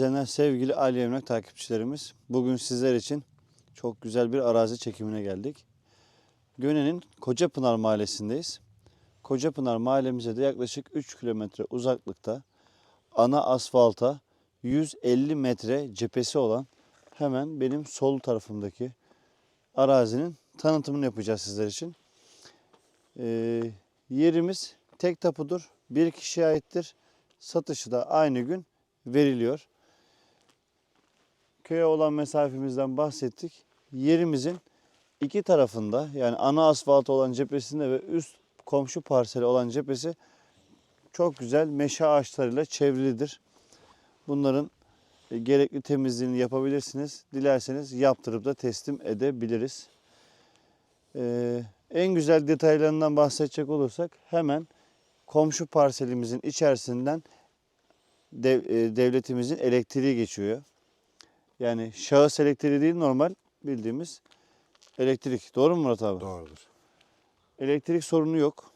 İzleyenler, sevgili Ali Emlak takipçilerimiz. Bugün sizler için çok güzel bir arazi çekimine geldik. Göne'nin Kocapınar mahallesindeyiz. Kocapınar mahallemize de yaklaşık 3 kilometre uzaklıkta ana asfalta 150 metre cephesi olan hemen benim sol tarafımdaki arazinin tanıtımını yapacağız sizler için. Ee, yerimiz tek tapudur. Bir kişiye aittir. Satışı da aynı gün veriliyor. Köye olan mesafemizden bahsettik. Yerimizin iki tarafında yani ana asfalt olan cephesinde ve üst komşu parseli olan cephesi çok güzel meşe ağaçlarıyla çevrilidir. Bunların e, gerekli temizliğini yapabilirsiniz. Dilerseniz yaptırıp da teslim edebiliriz. Ee, en güzel detaylarından bahsedecek olursak hemen komşu parselimizin içerisinden dev- e, devletimizin elektriği geçiyor. Yani şahıs elektriği değil normal bildiğimiz elektrik. Doğru mu Murat abi? Doğrudur. Elektrik sorunu yok.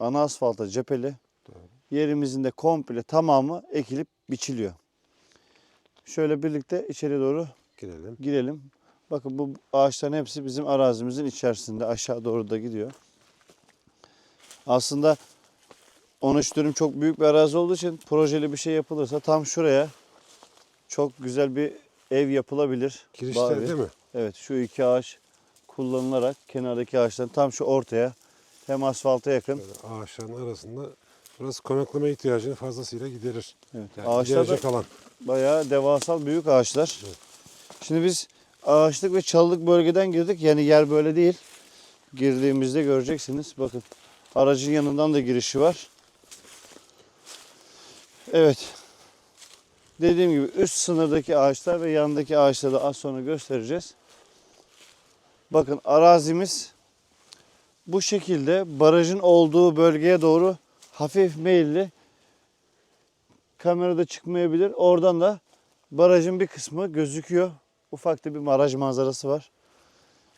Ana asfalta cepheli. Doğru. Yerimizin de komple tamamı ekilip biçiliyor. Şöyle birlikte içeri doğru Girelim. girelim. Bakın bu ağaçların hepsi bizim arazimizin içerisinde aşağı doğru da gidiyor. Aslında 13 dönüm çok büyük bir arazi olduğu için projeli bir şey yapılırsa tam şuraya çok güzel bir ev yapılabilir. Evi. değil mi? Evet şu iki ağaç kullanılarak kenardaki ağaçların tam şu ortaya hem asfalta yakın. Böyle ağaçların arasında burası konaklama ihtiyacını fazlasıyla giderir. Evet. Yani Ağaçlar da alan. bayağı devasal büyük ağaçlar. Evet. Şimdi biz ağaçlık ve çalılık bölgeden girdik. Yani yer böyle değil. Girdiğimizde göreceksiniz. Bakın aracın yanından da girişi var. Evet. Dediğim gibi üst sınırdaki ağaçlar ve yandaki ağaçları da az sonra göstereceğiz. Bakın arazimiz bu şekilde barajın olduğu bölgeye doğru hafif meyilli. Kamerada çıkmayabilir. Oradan da barajın bir kısmı gözüküyor. Ufak da bir baraj manzarası var.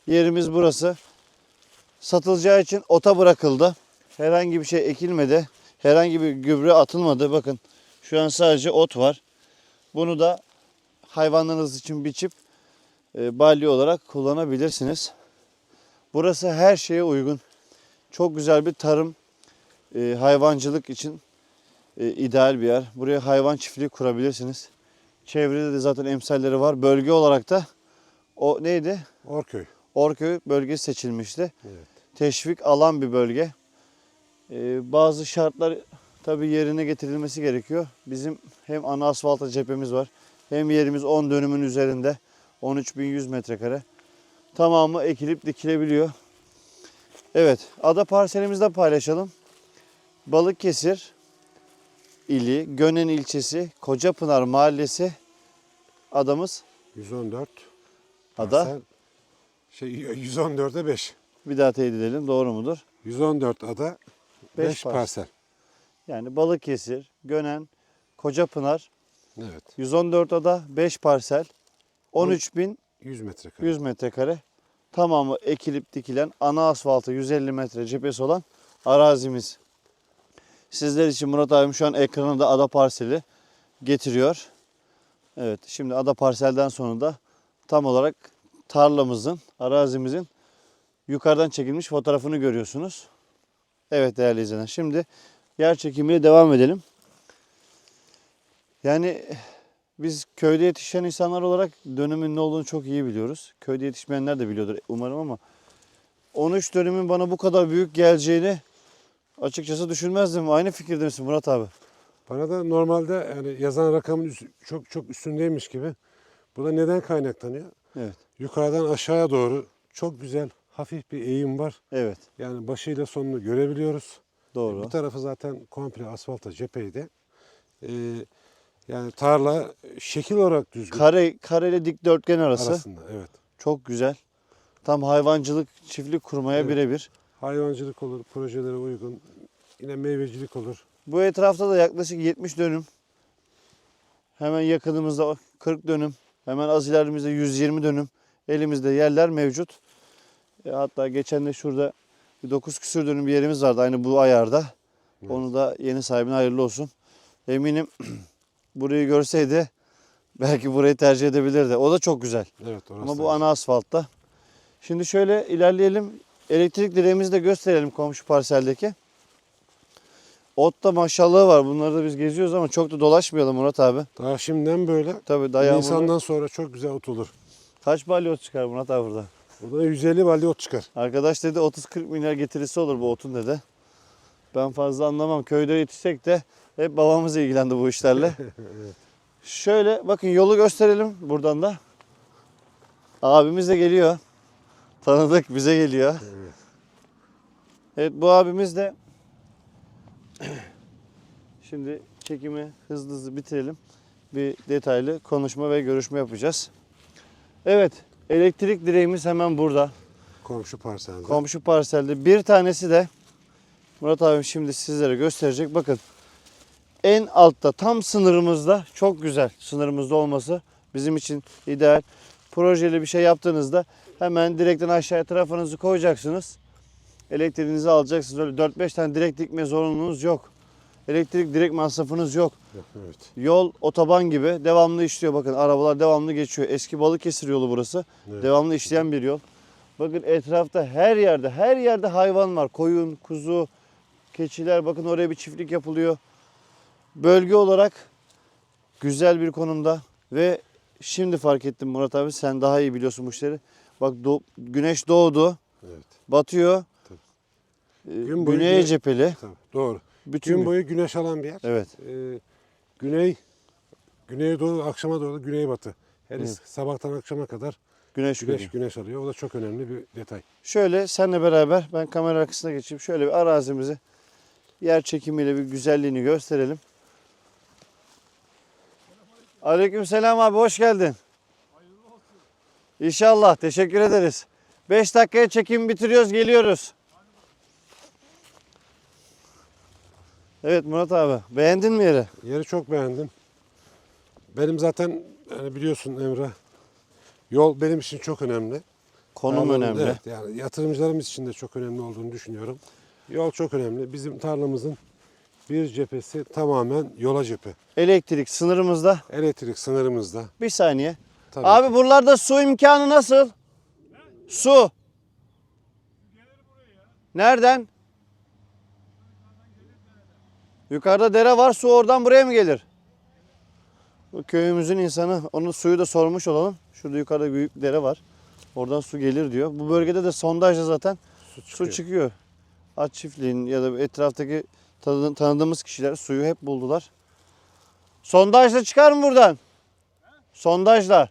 Yerimiz burası. Satılacağı için ota bırakıldı. Herhangi bir şey ekilmedi. Herhangi bir gübre atılmadı. Bakın şu an sadece ot var. Bunu da hayvanlarınız için biçip e, balya olarak kullanabilirsiniz. Burası her şeye uygun. Çok güzel bir tarım, e, hayvancılık için e, ideal bir yer. Buraya hayvan çiftliği kurabilirsiniz. Çevrede de zaten emsalleri var. Bölge olarak da o neydi? Orköy. Orköy bölgesi seçilmişti. Evet. Teşvik alan bir bölge. Ee, bazı şartlar tabii yerine getirilmesi gerekiyor. Bizim hem ana asfalta cephemiz var. Hem yerimiz 10 dönümün üzerinde. 13.100 metrekare. Tamamı ekilip dikilebiliyor. Evet, ada parselimizde paylaşalım. Balıkesir ili, Gönen ilçesi, Kocapınar mahallesi adamız 114. ada. parsel. Şey 114'e 5. Bir daha teyit edelim doğru mudur? 114 ada Beş 5 parsel. parsel. Yani Balıkesir, Gönen, Kocapınar, Evet. 114 ada, 5 parsel, 13.100 100 metrekare. metrekare. Tamamı ekilip dikilen ana asfaltı 150 metre cephesi olan arazimiz. Sizler için Murat abim şu an ekranında ada parseli getiriyor. Evet şimdi ada parselden sonra da tam olarak tarlamızın, arazimizin yukarıdan çekilmiş fotoğrafını görüyorsunuz. Evet değerli izleyenler şimdi yer çekimiyle devam edelim. Yani biz köyde yetişen insanlar olarak dönümün ne olduğunu çok iyi biliyoruz. Köyde yetişmeyenler de biliyordur umarım ama 13 dönümün bana bu kadar büyük geleceğini açıkçası düşünmezdim. Aynı fikirde misin Murat abi? Bana da normalde yani yazan rakamın üst- çok çok üstündeymiş gibi. Bu da neden kaynaklanıyor? Evet. Yukarıdan aşağıya doğru çok güzel hafif bir eğim var. Evet. Yani başıyla sonunu görebiliyoruz. Doğru. Bir tarafı zaten komple asfalta cepheydi. Ee, yani tarla şekil olarak düzgün Kare kareli dikdörtgen arası arasında. Evet. çok güzel. Tam hayvancılık, çiftlik kurmaya Evet. birebir. Hayvancılık olur, projelere uygun. Yine meyvecilik olur. Bu etrafta da yaklaşık 70 dönüm. Hemen yakınımızda 40 dönüm. Hemen az ilerimizde 120 dönüm. Elimizde yerler mevcut. E, hatta geçen de şurada bir 9 küsür dönüm bir yerimiz vardı aynı bu ayarda. Evet. Onu da yeni sahibine hayırlı olsun. Eminim burayı görseydi belki burayı tercih edebilirdi. O da çok güzel. Evet orası. Ama bu ana asfaltta. Şimdi şöyle ilerleyelim. Elektrik direğimizi de gösterelim komşu parseldeki. Otta maşallahı var. Bunları da biz geziyoruz ama çok da dolaşmayalım Murat abi. Daha şimdiden böyle Tabii dayağı Nisan'dan sonra çok güzel ot olur. Kaç balyoz çıkar Murat abi burada? Burada 150 balya ot çıkar. Arkadaş dedi 30-40 milyar getirisi olur bu otun dedi. Ben fazla anlamam. Köyde yetişsek de hep babamız ilgilendi bu işlerle. Şöyle bakın yolu gösterelim buradan da. Abimiz de geliyor. Tanıdık bize geliyor. Evet. Evet bu abimiz de şimdi çekimi hızlı hızlı bitirelim. Bir detaylı konuşma ve görüşme yapacağız. Evet elektrik direğimiz hemen burada. Komşu parselde. Komşu parselde. Bir tanesi de Murat abim şimdi sizlere gösterecek. Bakın en altta tam sınırımızda çok güzel sınırımızda olması bizim için ideal. Projeli bir şey yaptığınızda hemen direkten aşağıya trafanızı koyacaksınız. Elektriğinizi alacaksınız. Öyle 4-5 tane direk dikme zorunluluğunuz yok. Elektrik direkt masrafınız yok. Evet. Yol otoban gibi devamlı işliyor. Bakın arabalar devamlı geçiyor. Eski Balıkesir yolu burası. Evet. Devamlı işleyen bir yol. Bakın etrafta her yerde her yerde hayvan var. Koyun, kuzu, keçiler. Bakın oraya bir çiftlik yapılıyor. Bölge olarak güzel bir konumda ve şimdi fark ettim Murat abi sen daha iyi biliyorsun bu işleri. Bak do- güneş doğdu, Evet. batıyor. Ee, Gün boyu Güneye güne- cepheli. Tabii, doğru. Bütün Gün boyu güneş alan bir yer. Evet. Ee, güney, güneye doğru, akşama doğru güneybatı. Her Evet. sabahtan akşama kadar Güneş, güneş güneş. güneş alıyor. O da çok önemli bir detay. Şöyle senle beraber ben kamera arkasına geçeyim. Şöyle bir arazimizi yer çekimiyle bir güzelliğini gösterelim. Aleykümselam abi hoş geldin. İnşallah teşekkür ederiz. 5 dakikaya çekim bitiriyoruz geliyoruz. Evet Murat abi beğendin mi yeri? Yeri çok beğendim. Benim zaten yani biliyorsun Emre yol benim için çok önemli. Konum Tarlam- önemli. Evet, yani yatırımcılarımız için de çok önemli olduğunu düşünüyorum. Yol çok önemli. Bizim tarlamızın bir cephesi tamamen yola cephe. Elektrik sınırımızda. Elektrik sınırımızda. Bir saniye. Tabii Abi ki. buralarda su imkanı nasıl? Su. Nereden? Yukarıda dere var. Su oradan buraya mı gelir? Bu köyümüzün insanı onun suyu da sormuş olalım. Şurada yukarıda büyük bir dere var. Oradan su gelir diyor. Bu bölgede de sondajla zaten su su çıkıyor. çıkıyor. At çiftliğin ya da etraftaki tanı- tanıdığımız kişiler suyu hep buldular. Sondajla çıkar mı buradan? Sondajla.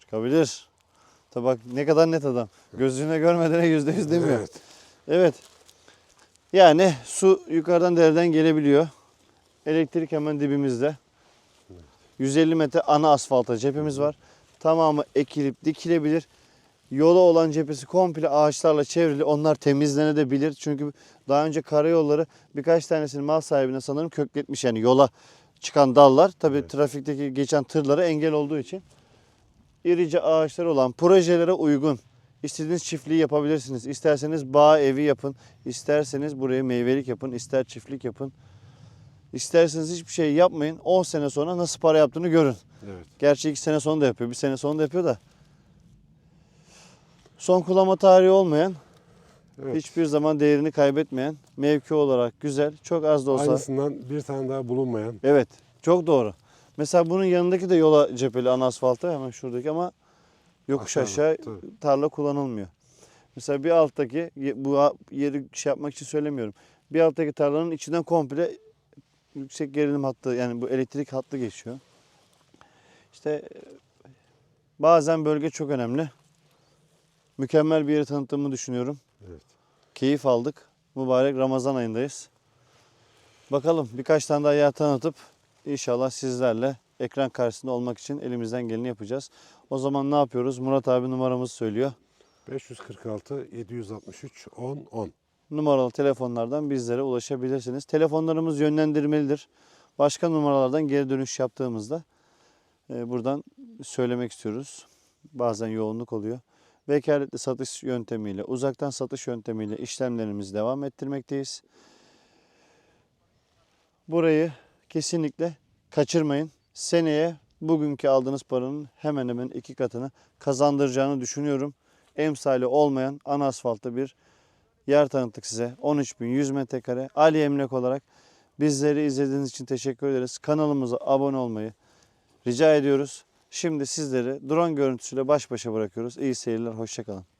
Çıkabilir. Tabi bak ne kadar net adam. Gözüne görmeden yüzde yüz demiyor. Evet. Evet. Yani su yukarıdan dereden gelebiliyor. Elektrik hemen dibimizde. 150 metre ana asfalta cephemiz var. Tamamı ekilip dikilebilir. Yola olan cephesi komple ağaçlarla çevrili. Onlar temizlenebilir. Çünkü daha önce karayolları birkaç tanesini mal sahibine sanırım kökletmiş. Yani yola çıkan dallar. Tabii Evet. trafikteki geçen tırlara engel olduğu için. İrice ağaçlar olan projelere uygun. İstediğiniz çiftliği yapabilirsiniz. İsterseniz bağ evi yapın. İsterseniz buraya meyvelik yapın. ister çiftlik yapın. İsterseniz hiçbir şey yapmayın. 10 sene sonra nasıl para yaptığını görün. Evet. Gerçi 2 sene sonra da yapıyor. Bir sene sonra da yapıyor da. Son kullanma tarihi olmayan, evet. hiçbir zaman değerini kaybetmeyen, mevki olarak güzel, çok az da olsa. Aynısından bir tane daha bulunmayan. Evet, çok doğru. Mesela bunun yanındaki de yola cepheli ana asfaltı hemen şuradaki ama yokuş Aşağıda, aşağı tabii. tarla kullanılmıyor. Mesela bir alttaki bu yeri şey yapmak için söylemiyorum. Bir alttaki tarlanın içinden komple yüksek gerilim hattı yani bu elektrik hattı geçiyor. İşte bazen bölge çok önemli. Mükemmel bir yeri tanıttığımı düşünüyorum. Evet. Keyif aldık. Mübarek Ramazan ayındayız. Bakalım birkaç tane daha yer tanıtıp inşallah sizlerle ekran karşısında olmak için elimizden geleni yapacağız. O zaman ne yapıyoruz? Murat abi numaramızı söylüyor. 546 763 10 10. Numaralı telefonlardan bizlere ulaşabilirsiniz. Telefonlarımız yönlendirmelidir. Başka numaralardan geri dönüş yaptığımızda e, buradan söylemek istiyoruz. Bazen yoğunluk oluyor. Vekaletli satış yöntemiyle, uzaktan satış yöntemiyle işlemlerimizi devam ettirmekteyiz. Burayı kesinlikle kaçırmayın. Seneye bugünkü aldığınız paranın hemen hemen iki katını kazandıracağını düşünüyorum. Emsali olmayan ana asfaltta bir yer tanıttık size. 13.100 metrekare. Ali Emlak olarak bizleri izlediğiniz için teşekkür ederiz. Kanalımıza abone olmayı rica ediyoruz. Şimdi sizleri drone görüntüsüyle baş başa bırakıyoruz. İyi seyirler, hoşçakalın.